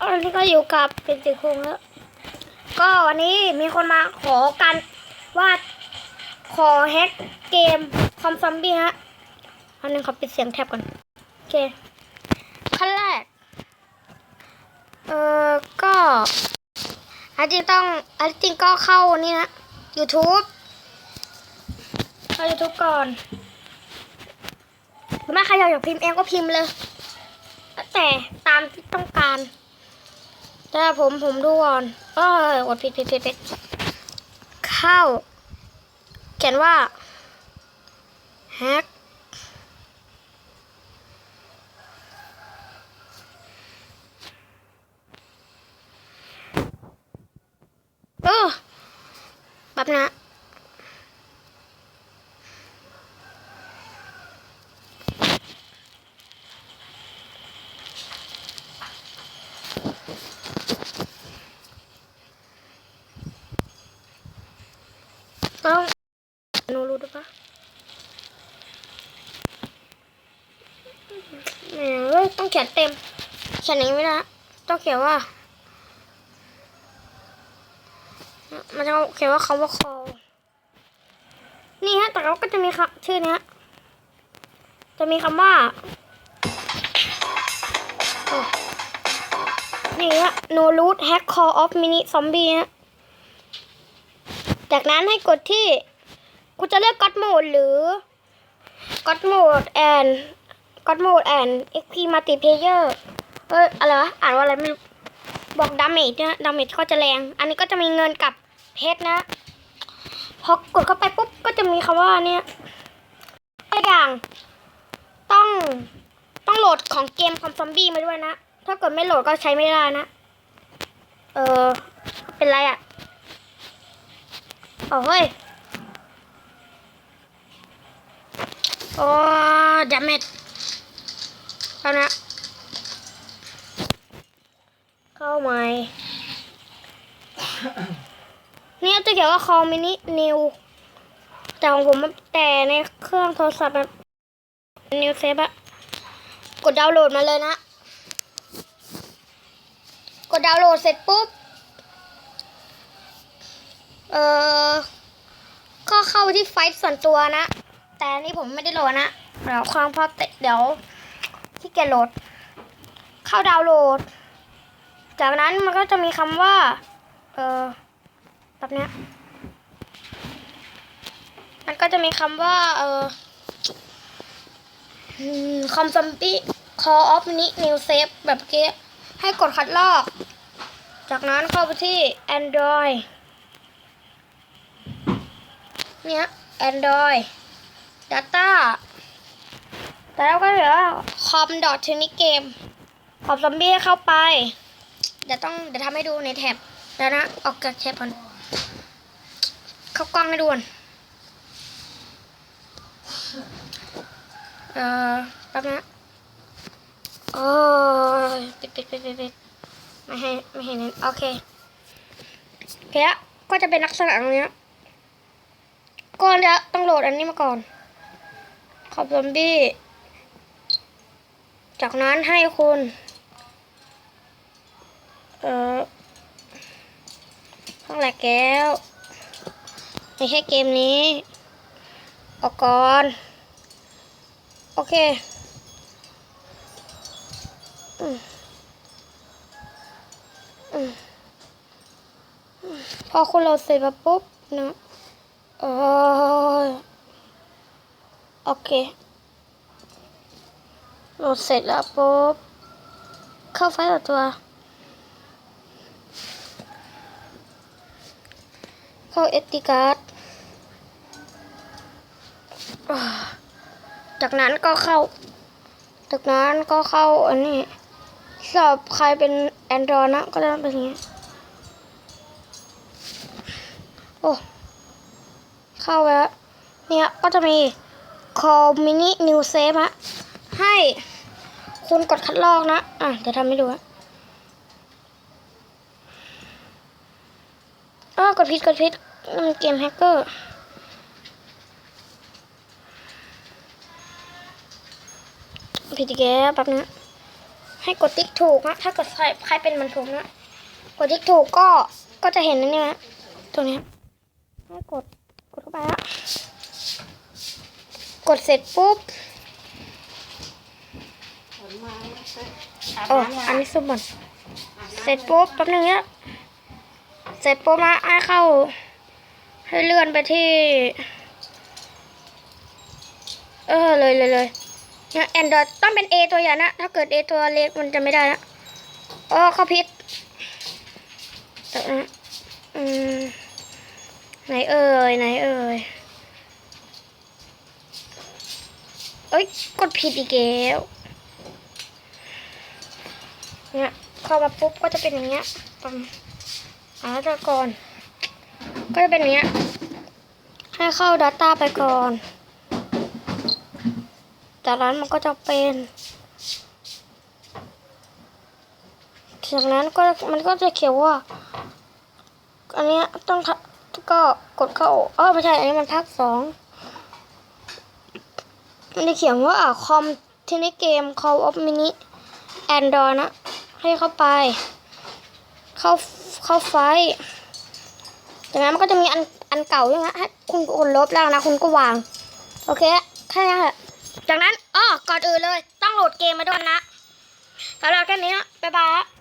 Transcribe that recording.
วันนี้ก็อยู่กับเป็นสิคงแล้ว ก็วันนี้มีคนมาขอกันว่าขอแฮกเกมคอมซอมบี้ฮะอันนึงขอปิดเสียงแท็บก่อน โอเคขั้นแรก เอ่อ ก็อันจริงต้องอันจริงก็เข้านี่นะ YouTube เข้า YouTube ก่อนหรือไม่ใครอยากพิมพ์เองก็พิมพ์เลย แต่ตามที่ต้องการ ถ้าผมผมดูก่อนเออกดผิดผิดผิดผิดเข้า เขียนว่าแฮกเออแบบนะ ต้องหนูรู้ด้วยปะแหมเว้ยต้องเขียนเต็มเขียนอย่างนี้ไม่ได้ต้องเขียนว่า มันจะเขียนว่าคำว่า call นี่ฮะแต่เราก็จะมีคำชื่อนี้จะมีคำว่านี่ฮะ no root hack call of mini zombie ฮะ จากนั้นให้กดที่คุณจะเลือก God Mode หรือ God Mode and God Mode and XP Multiplayer เอ้ยอะไรวะอ่านว่าอะไรไม่รู้บอกดาเมจนะดาเมจก็จะแรง อันนี้ก็จะมีเงินกับเพชรนะพอกดเข้าไปปุ๊บก็จะมีคำว่าเนี่ยตัวอย่างต้องต้องโหลดของเกมคอมซอมบี้มาด้วยนะ ถ้าเกิดไม่โหลดก็ใช้ไม่ได้นะ เออเป็นไรอะ่ะ โอ้เฮ้ย โอ้ดาเมจเอานะ เข้าใหม่เนี่ยจะเขียนว่าคอมินินิว แต่ของผมมันแต่ในเครื่องโทรศัพท์แบบนิวเซฟอะกดดาวน์โหลดมาเลยนะ กดดาวน์โหลดเสร็จปุ๊บ เออก็เข้าไปที่ไฟล์ส่วนตัวนะ แต่อันนี่ผมไม่ได้โหลดนะเดี๋ยวความพอเตะเดี๋ยวที่เกียจโหลด เข้าดาวน์โหลด จากนั้นมันก็จะมีคำว่า เออแบบเนี้ยมันก็จะมีคำว่า เออคอมซัมปี้ call of mini new save แบบเกี้ให้กดคัดลอก จากนั้นเข้าไปที่ Android เนี่ย Android Data แต่แล้วก็เหลือ com dot t u n i game ขอบซอมบี้เข้าไปเดี๋ยวต้องเดี๋ยวทำให้ดูในแท็บแล้วนะ ออกจากแท็บก่อนเข้ากล้องให้ดูก่อนเอ่อแป๊บนะโอ้ยปิดปิดปิดปิดปิดไม่ให้ไม่ให้เน้นโอเคโอเคละก็จะเป็นลักษณะตรงเนี้ย ก่อนจะต้องโหลดอันนี้มาก่อน ขอบซอมบี้ จากนั้นให้คุณ เออห้องแหลกแก้ว ไม่ใช่เกมนี้ ออกก่อน โอเคพอคุณเราเสร็จปุ๊บนะ โอเคโหลดเสร็จแล้วปุ๊บ เข้าไฟล์ต่อตัว เข้าเอติการ์ดจากนั้นก็เข้า จากนั้นก็เข้าอันนี้สอบใครเป็น Android นะ ก็จะเป็นอย่างนี้ โอ้ เข้าแล้วเนี่ยก็จะมี call mini new save ฮะให้คุณกดคัดลอกนะ อะเดี๋ยวทำให้ดูฮะอ้ากดผิดกดผิดนั่นมันเกมแฮกเกอร์ผิดอีกแล้วแป๊บนึงให้กดติ๊กถูกนะถ้ากดใครใครเป็นมันผมนะ กดติ๊กถูกก็ก็จะเห็นนะเนี่ยนะตรงนี้ให้กดกดเข้าไปละก ดเสร็จปุ๊บผลมาอาบโอ้น้ำอันยานี้ซุปหมดเสร็จปุ๊บแป๊บนึงเนี่ยเสร็จปุ๊บนะให้เข้า ให้เลื่อนไปที่ เออเลยเลยเลยเนี่ยแอนดรอยต้องเป็น A ตัวใหญ่นะ ถ้าเกิด A ตัวเล็กมันจะไม่ได้นะโอ้เข้าพิษเดี๋ยวนะอืมไหนเอ่ยไหนเอ่ย เอ้ย กดผิดอีกแล้วเนี่ยเข้ามาปุ๊บก็จะเป็นอย่างเงี้ยปั๊มอาต่ก่อนก็จะเป็นอย่างเงี้ย ให้เข้า Data ไปก่อน จากนั้นมันก็จะเป็นจากนั้นก็มันก็จะเขียนว่า อันเนี้ยต้องก็กดเข้าเออไม่ใช่ อันนี้มันภาคสอง มันจะเขียนว่าคอมที่ในเกม Call of Mini Android นะ ให้เข้าไป เข้าเข้าไฟจากนั้นมันก็จะมีอันอันเก่าใช่ไหมให้คุณกดลบแล้วนะ คุณก็วาง โอเคแค่นี้แหละจากนั้นอ้อก่อนอื่นเลย ต้องโหลดเกมมาด้วยนะสำหรับแค่นี้นะบ๊ายบาย